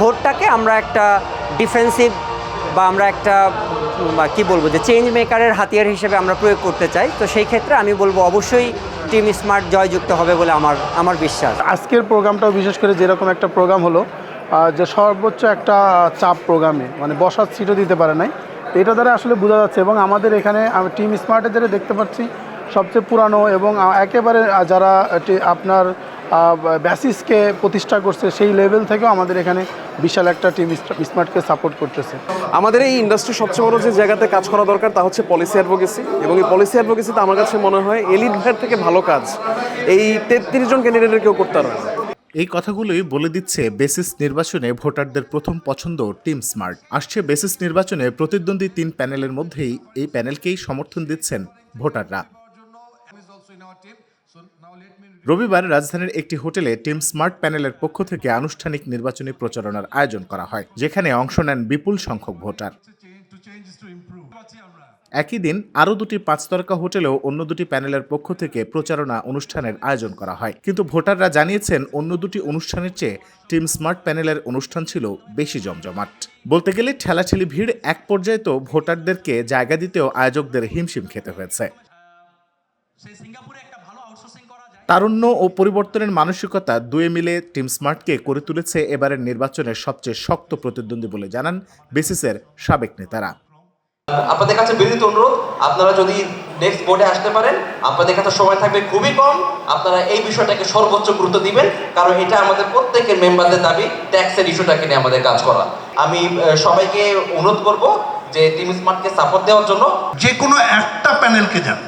ভোটটাকে আমরা একটা ডিফেন্সিভ বা আমরা একটা কি বলব যে চেঞ্জ মেকারের হাতিয়ার হিসেবে আমরা প্রয়োগ করতে চাই। তো সেই ক্ষেত্রে আমি বলব অবশ্যই টিম স্মার্ট জয়যুক্ত হবে বলে আমার আমার বিশ্বাস। আজকের প্রোগ্রামটাও বিশেষ করে যেরকম একটা প্রোগ্রাম হলো যে সর্বোচ্চ একটা চাপ প্রোগ্রামে মানে বসার সিটও দিতে পারে নাই। এটা দ্বারা আসলে বোঝা যাচ্ছে এবং আমাদের এখানে টিম স্মার্টের যারা দেখতে পাচ্ছি সবচেয়ে পুরানো এবং একেবারে যারা আপনার ব্যাসিসকে প্রতিষ্ঠা করছে সেই লেভেল থেকেও আমাদের এখানে বিশাল একটা টিম স্মার্টকে সাপোর্ট করতেছে। আমাদের এই ইন্ডাস্ট্রি সবচেয়ে বড় যে জায়গাতে কাজ করা দরকার তা হচ্ছে পলিসি অ্যাডভোকেসি এবং এই পলিসি অ্যাডভোকেসিতে আমার কাছে মনে হয় এলিট ভাইয়ের থেকে ভালো কাজ। এই তেত্রিশ জন ক্যান্ডিডেটের কেউ করতে পারে এই কথাগুলোই বলে দিচ্ছে বেসিস নির্বাচনে ভোটারদের প্রথম পছন্দ টিম স্মার্ট আসছে বেসিস নির্বাচনে প্রতিদ্বন্দ্বী তিন প্যানেলের মধ্যেই এই প্যানেলকেই সমর্থন দিচ্ছেন ভোটাররা। রবিবার রাজধানীর একটি হোটেলে টিম স্মার্ট প্যানেলের পক্ষ থেকে আনুষ্ঠানিক নির্বাচনী প্রচারণার আয়োজন করা হয়, যেখানে অংশ নেন বিপুল সংখ্যক ভোটার। একই দিন আরও দুটি পাঁচতরকা হোটেলেও অন্য দুটি প্যানেলের পক্ষ থেকে প্রচারণা অনুষ্ঠানের আয়োজন করা হয়। কিন্তু ভোটাররা জানিয়েছেন, অন্য দুটি অনুষ্ঠানের চেয়ে টিম স্মার্ট প্যানেলের অনুষ্ঠান ছিল বেশি জমজমাট। বলতে গেলে ঠেলাঠেলি ভিড় এক পর্যায়ে তো ভোটারদেরকে জায়গা দিতেও আয়োজকদের হিমশিম খেতে হয়েছে। তারুণ্য ও পরিবর্তনের মানসিকতা দুয়ে মিলে টিম স্মার্টকে করে তুলেছে এবারের নির্বাচনের সবচেয়ে শক্ত প্রতিদ্বন্দ্বী বলে জানান বেসিসের সাবেক নেতারা। আপনাদের কাছে বিনীত অনুরোধ আপনারা যদি নেক্সট বোর্ডে আসতে পারেন আপনাদের কাছে সময় থাকবে খুবই কম আপনারা এই বিষয়টাকে সর্বোচ্চ গুরুত্ব দিবেন কারণ এটা আমাদের প্রত্যেকের মেম্বারদের দাবি ট্যাক্সের ইস্যুটাকে নিয়ে আমাদের কাজ করা। আমি সবাইকে অনুরোধ করব যে টিম স্মার্টকে সাপোর্ট দেওয়ার জন্য যে কোনো একটা প্যানেলকে যান।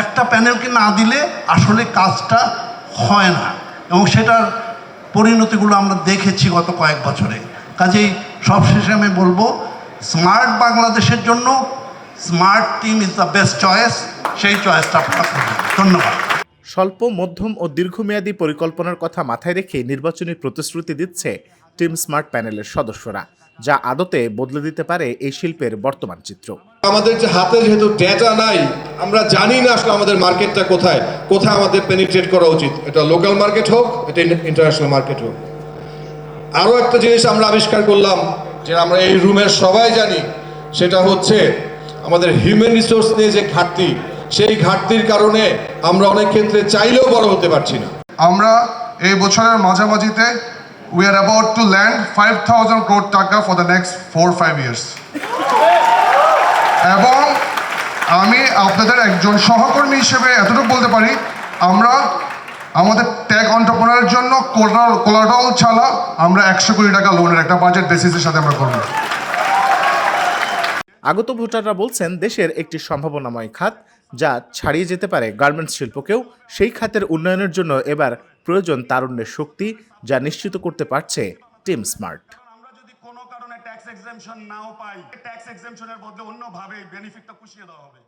একটা প্যানেলকে না দিলে আসলে কাজটা হয় না। এবং সেটার পরিণতিগুলো আমরা দেখেছি গত কয়েক বছরে। কাজেই সবশেষে আমি বলব, স্মার্ট বাংলাদেশের জন্য smart team is the best choice, সেই চয়েসটা আপনারা ধন্যবাদ। স্বল্প, মধ্যম ও দীর্ঘমেয়াদী পরিকল্পনার কথা মাথায় রেখে নির্বাচনী প্রতিশ্রুতি দিচ্ছে টিম স্মার্ট প্যানেলের সদস্যরা, যা আদতে বদলে দিতে পারে এই শিল্পের বর্তমান চিত্র। আমাদের যে হাতে যেহেতু ডেটা নাই, আমরা জানি না আসলে আমাদের মার্কেটটা কোথায় কোথায় আমাদের পেনিট্রেট করা উচিত। এটা লোকাল মার্কেট হোক, এটা ইন্টারন্যাশনাল মার্কেট হোক। আরও একটা জিনিস আমরা আবিষ্কার করলাম, যে আমরা এই রুমের সবাই জানি, সেটা হচ্ছে আমাদের হিউম্যান রিসোর্স নিয়ে যে ঘাটতি, সেই ঘাটতির কারণে আমরা অনেক ক্ষেত্রে চাইলেও বড় হতে পারছি না। আমরা এই বছরের মাঝামাঝিতে we are about to land five thousand crore টাকা for the next four five years এবং আমি আপনাদের একজন সহকর্মী হিসেবে এতটুকু বলতে পারি, আমরা আমাদের ট্যাগ অন্টারপ্রনারের জন্য কোলাটল ছাড়া আমরা একশো কোটি টাকা লোনের একটা বাজেট বেসিসের সাথে আমরা করব। আগত ভোটাররা বলছেন, দেশের একটি সম্ভাবনাময় খাত যা ছাড়িয়ে যেতে পারে গার্মেন্টস শিল্পকেও, সেই খাতের উন্নয়নের জন্য এবার প্রয়োজন তারুণ্যের শক্তি যা নিশ্চিত করতে পারছে টিম স্মার্ট আমরা যদি কোনো কারণে ট্যাক্স এক্সামশন নাও পাই। ট্যাক্স এক্সামশনের বদলে অন্যভাবে বেনিফিটটা পুষিয়ে দেওয়া হবে।